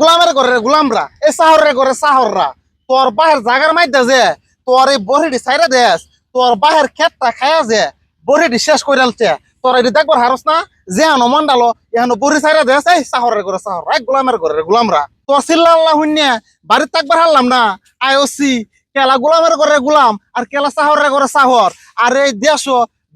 গোলামের করে গোলামরা, এ সাহরে করে সাহররা তোর বাহের জাগার মাইদা যে, তোর এই বহিটি সাইরা দেস, তোর বাহের ক্ষেতটা খায়া যে বহিটি শেষ করে আলছে তোর এটি দেখবার হারস না, যে হানো মন্ডালো এহানো বড়ি সাইরা দেস, এই সাহরে করে সাহর এক গোলামের করে গোলামরা। তোর আল্লাহ হুন্যা বাড়ির তাকবার হারলাম না, আইওসি, কেলা গোলামের করে গোলাম, আর কেলা সাহরে করে সাহর আর এই দেশ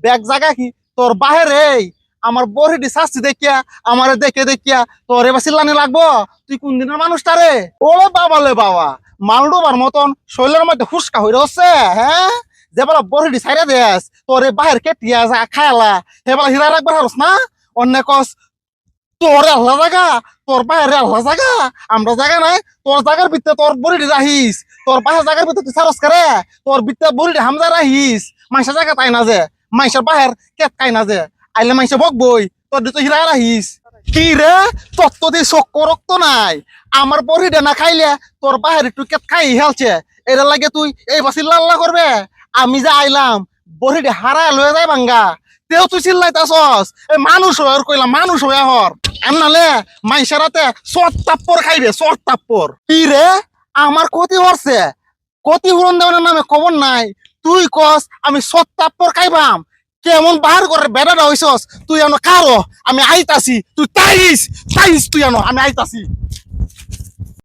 ব্যাগ জাগা কি, তোর বাহের এই আমার বহিটি শাস্তি দেখিয়া, আমার দেখে দেখিয়া, তোরে বা চিল্লানি লাগবো? তুই কোন দিনের মানুষটা রে? ওরে বাবা লে বাবা, মালডোবার মতন শৈলের মধ্যে হুসকা হয়ে রচ্ছে হ্যাঁ? যে বলা বহিটি সাইরা দেস, তোর বাহের কেটিয়া যা খায়ালা হে বলা হিরা রাখবার হারস না? অন্য কস, তোর আল্লাহ জায়গা তোর বাইরে আল্লাহ জায়গা আমরা জায়গা নাই, তোর জায়গার ভিতরে তোর বড়িটি রাহিস, তোর বাহের জায়গার ভিতরে তুই সারস করে তোর ভিতরে বড়িটি হামজা রাহিস মাইসা জায়গা তাই না যে? মাইসের বাহের কেট কাই না যে? আইলে মাইসে বকবই তোর দিতে হিরা রাহিস কি রে? তত্ত্ব দিয়ে চক্ক রক্ত নাই। আমার বড়িটা না খাইলে, তোর বাহের একটু কেট খাই হেলছে। এটা লাগে তুই এই বাসি লাল্লা করবে। আমি যে আইলাম বড়িটা হারায় লয়ে যায় বাঙ্গা। তেও তুই চিল্লাইতাছস। এই মানুষ হয়ে কইলাম, মানুষ হয়ে হর। আর মাইসারাতে শর্ট তাপ্পর খাইবে শর্ট তাপ্পর। কি আমার ক্ষতি হচ্ছে ক্ষতি হরণ দেওয়ার নামে খবর নাই। তুই কস, আমি শর্ট তাপ্পর খাইবাম। কেমন বাহার করে বেড়াটা হইছস, তুই এনো কারও আমি আইতাছি, তুই তাইস তাইস তুই এনো, আমি আইতাছি।